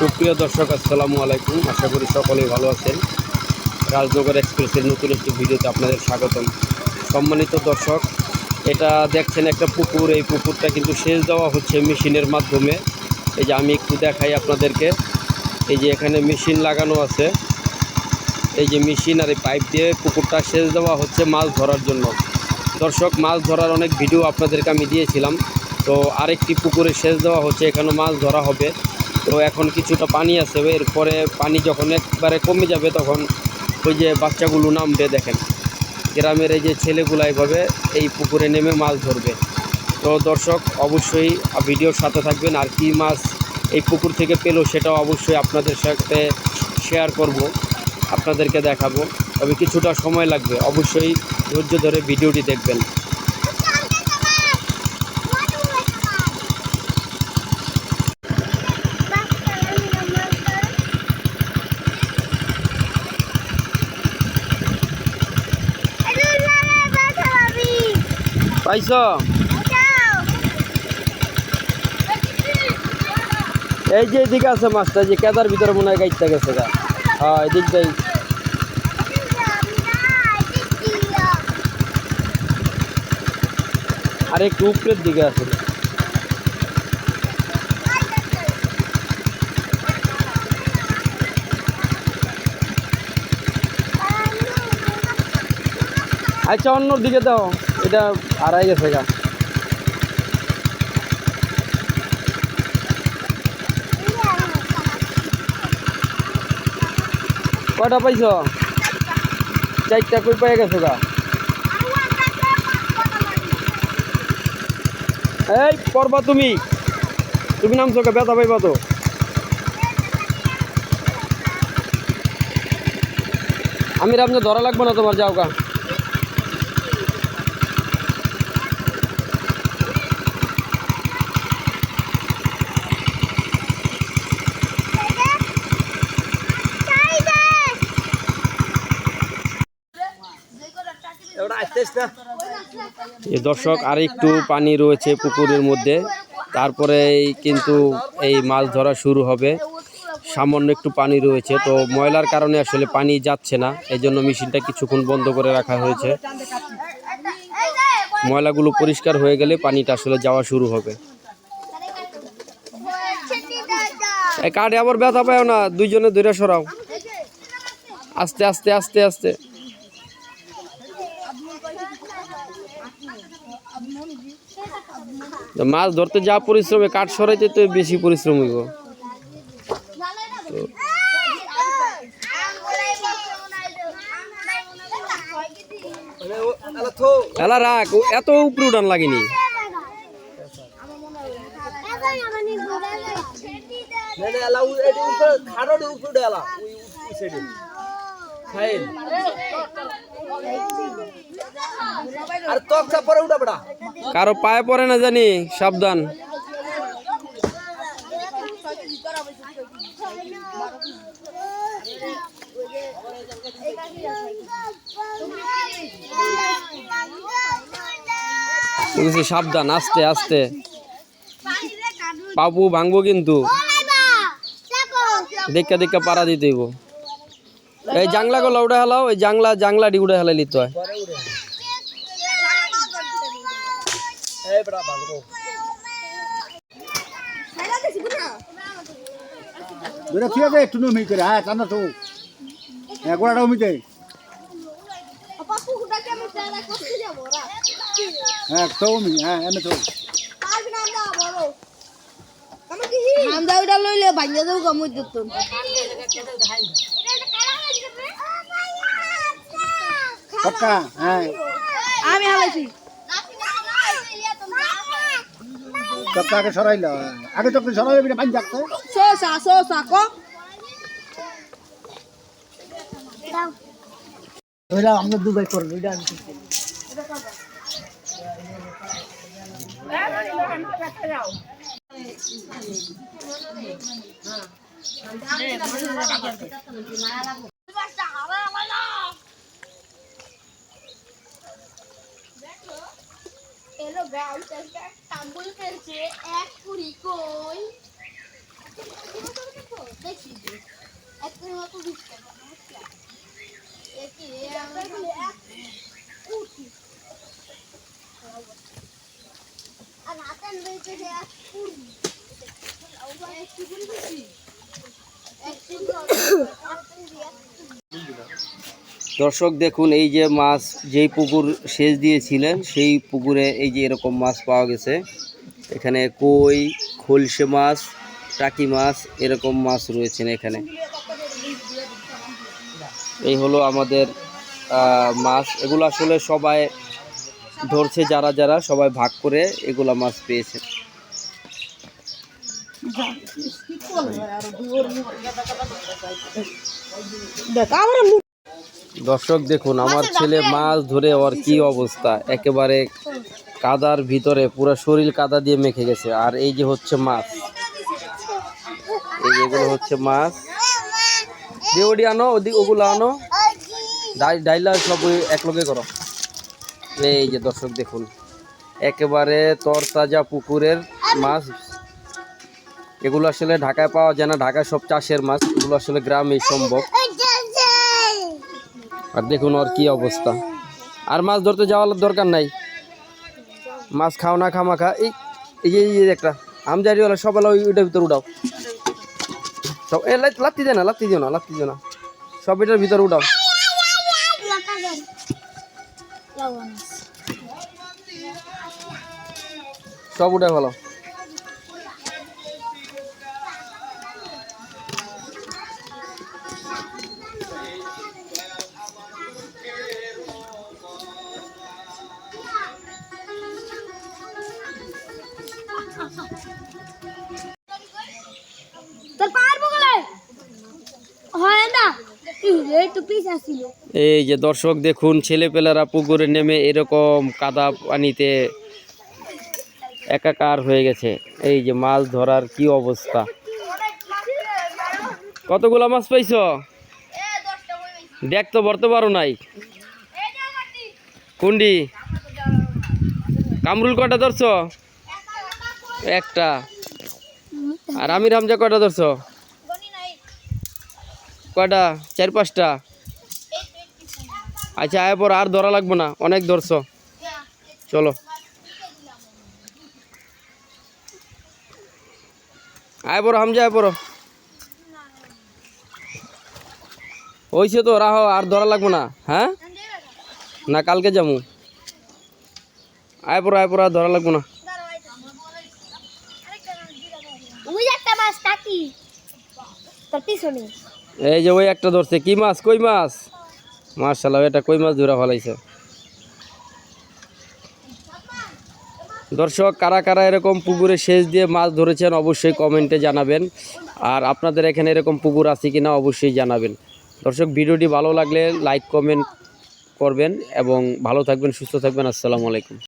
সুপ্রিয় দর্শক, আসসালামু আলাইকুম। আশা করি সকলেই ভালো আছেন। রাজনগর এক্সপ্রেসের নতুন একটি ভিডিওতে আপনাদের স্বাগতম। সম্মানিত দর্শক, এটা দেখছেন একটা পুকুর। এই পুকুরটা কিন্তু সেচ দেওয়া হচ্ছে মেশিনের মাধ্যমে। এই যে আমি একটু দেখাই আপনাদেরকে। এই যে এখানে মেশিন লাগানো আছে। এই যে মেশিন আর এই পাইপ দিয়ে পুকুরটা সেচ দেওয়া হচ্ছে মাছ ধরার জন্য। দর্শক, মাছ ধরার অনেক ভিডিও আপনাদেরকে আমি দিয়েছিলাম। তো আরেকটি পুকুরে সেচ দেওয়া হচ্ছে এখানে মাছ ধরা হবে। তো এখন কিছুটা পানি আছে, এরপরে পানি যখন একবারে কমে যাবে তখন ওই যে বাচ্চাগুলো নামবে দেখেন। গ্রামের এই যে ছেলেগুলো এইভাবে এই পুকুরে নেমে মাছ ধরবে। তো দর্শক, অবশ্যই ভিডিওর সাথে থাকবেন, আর কি মাছ এই পুকুর থেকে পেল সেটাও অবশ্যই আপনাদের সাথে শেয়ার করব, আপনাদেরকে দেখাবো। তবে কিছুটা সময় লাগবে, অবশ্যই ধৈর্য ধরে ভিডিওটি দেখবেন। পাইছ? এই যে এদিকে আছে মাছটা, যে কেদার ভিতরে মনে হয় গাইতে গেছে গা। হ্যাঁ এদিক যাই আর একটু উপরের দিকে আছে। আচ্ছা অন্যর দিকে দাও। এটা হারাই গেছে গা কটা পাইছ? চারটা কই পাই গেছো গা? এই পড়বা তুমি। তুমি নামছো কে, ব্যথা পাইবা তো। আমি আপনি ধরা লাগবে না তোমার যাও গা এই দর্শক আর একটু পানি রয়েছে পুকুরের মধ্যে। তারপরে কিন্তু এই মাছ ধরা শুরু হবে। সামান্য একটু পানি রয়েছে। তো ময়লার কারণে আসলে পানি যাচ্ছে না। এই জন্য মেশিনটা কিছুক্ষণ বন্ধ করে রাখা হয়েছে। ময়লাগুলো পরিষ্কার হয়ে গেলে পানিটা আসলে যাওয়া শুরু হবে। কাঠে আবার ব্যথা পায় না। দুইজনে ধরে সরাও। আস্তে আস্তে আস্তে আস্তে। মাছ ধরতে যা পরিশ্রমে কাঠ সরাইতে তো বেশি পরিশ্রম হইব। এলা রাখ এত উপরে উঠান লাগেনি। আর তক্তা পরে উঠা বেড়া কারও পায়ে পড়ে না জানি, সাবধান। সাবধান, আস্তে আস্তে। পাপু ভাঙবো কিন্তু। দেখা দেখা পাড়া দিতে হইব। এই জাংলা গুলো উড়ে হেলাও, এই জাংলা, জাংলাটি উড়ে হেলাই লিতে হয়। এই বেড়া ভাগবো দুটা ঠিক আছে একটু নমি করে হ্যাঁ চান্দা তো। গোড়াটা অমিতে হ্যাঁ তো অমি হ্যাঁ এমনি তো। হামদা ওইটা লইলে ভাঙ্গা যাব কামড় দিত পক্কা হ্যাঁ। আমি হালাইছি। সবটা আগে সরাইল। আগে তো সরাইলে পানি থাকতো সোসা সোসা কো। ওইটা আমরা দুবাই করব এটা আমি এলো তাম্বুল ফেলছে এক কুড়ি কই? দর্শক দেখুন, এই যে মাছ, যেই পুকুর সেচ দিয়েছিলেন, সেই পুকুরে এই যে এরকম মাছ পাওয়া গেছে। এখানে কই খলসে মাছ টাকি মাছ এরকম মাছ রয়েছেন এখানে। এই হলো আমাদের মাছ। এগুলো আসলে সবাই ধরছে যারা যারা সবাই ভাগ করে এগুলা মাছ পেয়েছে। দর্শক দেখুন আমার ছেলে মাছ ধরে ওর কি অবস্থা? একেবারে কাদার ভিতরে পুরো শরীর কাদা দিয়ে মেখে গেছে। আর এই যে হচ্ছে মাছ। এই যেগুলো হচ্ছে মাছ। দিয়ে আনো ওদি ওগুলো আনো। ডাই- ডাইলা সব ওই এক লগে করো। এই যে দর্শক দেখুন, একেবারে তরতাজা পুকুরের মাছ। এগুলো আসলে ঢাকায় পাওয়া যায় না, ঢাকায় সব চাষের মাছ। এগুলো আসলে গ্রামেই সম্ভব। আর দেখুন ওর কি অবস্থা। আর মাছ ধরতে যাওয়ার দরকার নাই। মাছ খাও না খামা খা। এই এই এই একটা। হলে সবাই ওই ওইটার ভিতরে উঠাও। সব, এ লাত্তি দেয় না, লাত্তি দিও না, লাত্তি দিও না। সব এটার ভিতরে উঠাও। সব উঠে ভালো এই যে দর্শক দেখুন, ছেলেপেলেরা পুকুরে নেমে এরকম কাদা পানিতে একাকার হয়ে গেছে। এই যে মাছ ধরার কি অবস্থা? কতগুলা মাছ পাইছ? দেখ তো ভরতে পারো নাই। কুন্ডি? কামরুল কটা ধরছ? একটা। আর আমির হামজা কটা ধরছ? কয়টা? চার, পাঁচটা? আচ্ছা আয় পর আর ধরা লাগবে না। অনেক ধরছ। চলো। আয় পড়ো হামজা, আয় পড়ো হয়েছে তো, রাহো, আর ধরা লাগবে না। হ্যাঁ? না, কালকে যাব আয় পড়ো আয় পড়ো আর ধরা লাগবে না। মাছ পিছনে। এই যে ওই একটা ধরছে। কি মাছ? কই মাছ? মার্শাল্লাহ এটা কই মাছ ধরা ফেলাইছে? দর্শক, কারা কারা এরকম পুকুরে সেচ দিয়ে মাছ ধরেছেন অবশ্যই কমেন্টে জানাবেন। আর আপনাদের এখানে এরকম পুকুর আছে কিনা অবশ্যই জানাবেন। দর্শক, ভিডিওটি ভালো লাগলে লাইক, কমেন্ট করবেন এবং ভালো থাকবেন, সুস্থ থাকবেন। আসসালামু আলাইকুম।